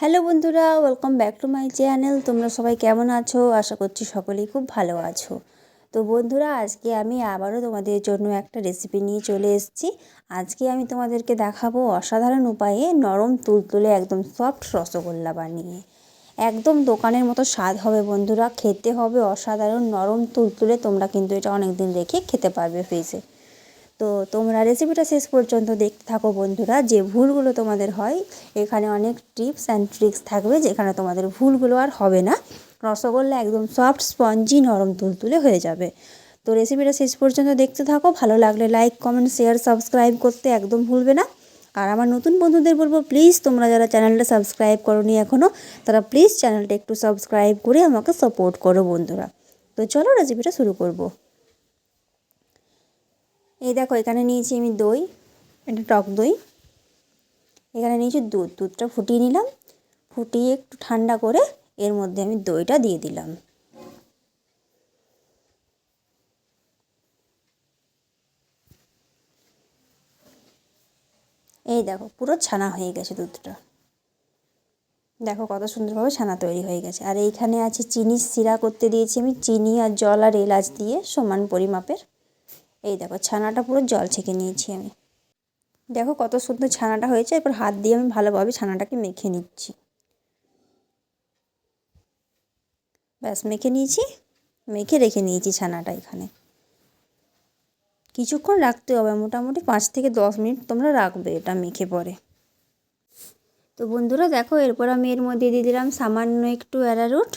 Hello বন্ধুরা welcome back to my channel তোমরা সবাই কেমন আছো? আশা করছি সকলেই খুব ভালো আছো। তো বন্ধুরা, আজকে আমি আবারও তোমাদের জন্য একটা রেসিপি নিয়ে চলে এসেছি। আজকে আমি তোমাদেরকে দেখাবো অসাধারণ উপায়ে নরম তুলতুলে একদম সফট রসগোল্লা বানিয়ে। একদম দোকানের মতো স্বাদ হবে বন্ধুরা, খেতে হবে অসাধারণ নরম তুলতুলে। তোমরা কিন্তু এটা অনেক দিন রেখে খেতে পারবে ফ্রিজে তো তোমরা রেসিপিটা শেষ পর্যন্ত দেখতে থাকো বন্ধুরা, যে ভুলগুলো তোমাদের হয়, এখানে অনেক টিপস অ্যান্ড ট্রিক্স থাকবে যেখানে তোমাদের ভুলগুলো আর হবে না। রসগোল্লা একদম সফট স্পঞ্জি নরম তুলতুলে হয়ে যাবে। তো রেসিপিটা শেষ পর্যন্ত দেখতে থাকো, ভালো লাগলে লাইক কমেন্ট শেয়ার সাবস্ক্রাইব করতে একদম ভুলবে না। আর আমার নতুন বন্ধুদের বলব প্লিজ তোমরা যারা চ্যানেলটা সাবস্ক্রাইব করনি এখনও তারা প্লিজ চ্যানেলটা একটু সাবস্ক্রাইব করে আমাকে সাপোর্ট করো বন্ধুরা। তো চলো রেসিপিটা শুরু করব। এই দেখো, এখানে নিয়েছি আমি দই এটা টক দই। এখানে নিয়েছি দুধ, দুধটা ফুটিয়ে নিলাম। ফুটিয়ে একটু ঠান্ডা করে এর মধ্যে আমি দইটা দিয়ে দিলাম। এই দেখো, পুরো ছানা হয়ে গেছে দুধটা। দেখো কত সুন্দরভাবে ছানা তৈরি হয়ে গেছে। আর এইখানে আছে চিনি সিরা করতে দিয়েছি আমি, চিনি আর জল আর এলাচ দিয়ে সমান পরিমাপের। এই দেখো, ছানাটা পুরো জল ছেঁকে নিয়েছি আমি। দেখো কত সুন্দর ছানাটা হয়েছে এরপর হাত দিয়ে আমি ভালোভাবে ছানাটাকে মেখে নিচ্ছি। ব্যাস, মেখে নিয়েছি, মেখে রেখে নিয়েছি ছানাটা এখানে। কিছুক্ষণ রাখতে হবে, মোটামুটি পাঁচ থেকে দশ মিনিট তোমরা রাখবে এটা মেখে পরে। তো বন্ধুরা, দেখো, এরপর আমি এর মধ্যে দিয়ে দিলাম সামান্য একটু অ্যারারুট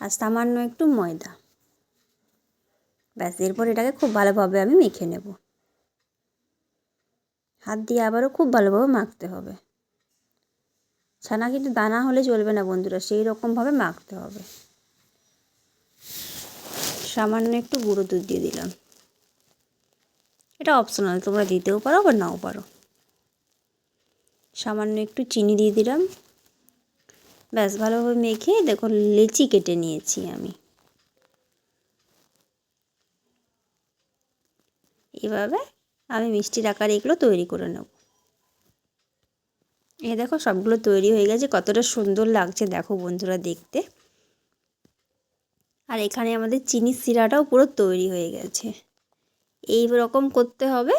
আর সামান্য একটু ময়দা। ব্যাস, এরপর এটাকে খুব ভালোভাবে আমি মেখে নেব। হাত দিয়ে আবারও খুব ভালোভাবে মাখতে হবে। ছানা কিন্তু দানা হলে চলবে না বন্ধুরা, সেই রকমভাবে মাখতে হবে। সামান্য একটু গুঁড়ো দুধ দিয়ে দিলাম। এটা অপশনাল তোমরা দিতেও পারো বা নাও পারো। সামান্য একটু চিনি দিয়ে দিলাম। ব্যাস, ভালোভাবে মেখে দেখো লেচি কেটে নিয়েছি আমি। এভাবে আমি মিষ্টির আকারে এগুলো তৈরি করে নেব। এ দেখো সবগুলো তৈরি হয়ে গেছে, কতটা সুন্দর লাগছে দেখো বন্ধুরা দেখতে। আর এখানে আমাদের চিনির শিরাটাও পুরো তৈরি হয়ে গেছে। এই রকম করতে হবে,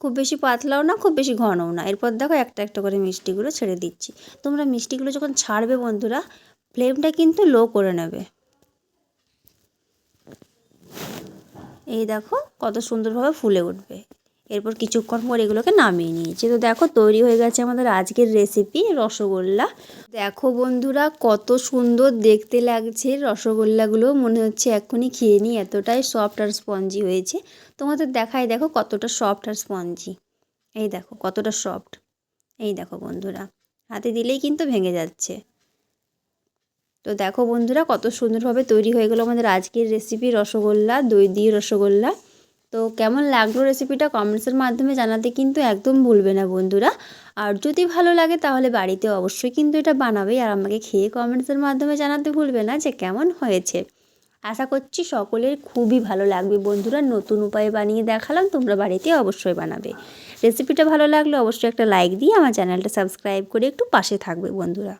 খুব বেশি পাতলাও না, খুব বেশি ঘনও না। এরপর দেখো একটা একটা করে মিষ্টিগুলো ছেড়ে দিচ্ছি। তোমরা মিষ্টিগুলো যখন ছাড়বে বন্ধুরা ফ্লেমটা কিন্তু লো করে নেবে। এই দেখো কত সুন্দরভাবে ফুলে উঠবে। এরপর কিছুক্ষণ পর এগুলোকে নামিয়ে নিয়েছি। তো দেখো তৈরি হয়ে গেছে আমাদের আজকের রেসিপি রসগোল্লা। দেখো বন্ধুরা কত সুন্দর দেখতে লাগছে রসগোল্লাগুলো। মনে হচ্ছে এক্ষুনি খেয়ে নিই, এতটাই সফট আর স্পঞ্জি হয়েছে। তোমাদের দেখায় দেখো কতটা সফট আর স্পঞ্জি এই দেখো কতটা সফট এই দেখো বন্ধুরা, হাতে দিলেই কিন্তু ভেঙে যাচ্ছে। তো দেখো বন্ধুরা, কত সুন্দরভাবে তৈরি হয়ে গেলো আমাদের আজকের রেসিপি রসগোল্লা, দই দিয়ে রসগোল্লা। তো কেমন লাগল রেসিপিটা কমেন্টসের মাধ্যমে জানাতে কিন্তু একদম ভুলবে না বন্ধুরা। আর যদি ভালো লাগে তাহলে বাড়িতে অবশ্যই কিন্তু এটা বানাবে আর আমাকে খেয়ে কমেন্টসের মাধ্যমে জানাতে ভুলবে না যে কেমন হয়েছে। আশা করছি সকলের খুবই ভালো লাগবে বন্ধুরা, নতুন উপায়ে বানিয়ে দেখালাম, তোমরা বাড়িতে অবশ্যই বানাবে। রেসিপিটা ভালো লাগলে অবশ্যই একটা লাইক দিয়ে আমার চ্যানেলটা সাবস্ক্রাইব করে একটু পাশে থাকবে বন্ধুরা।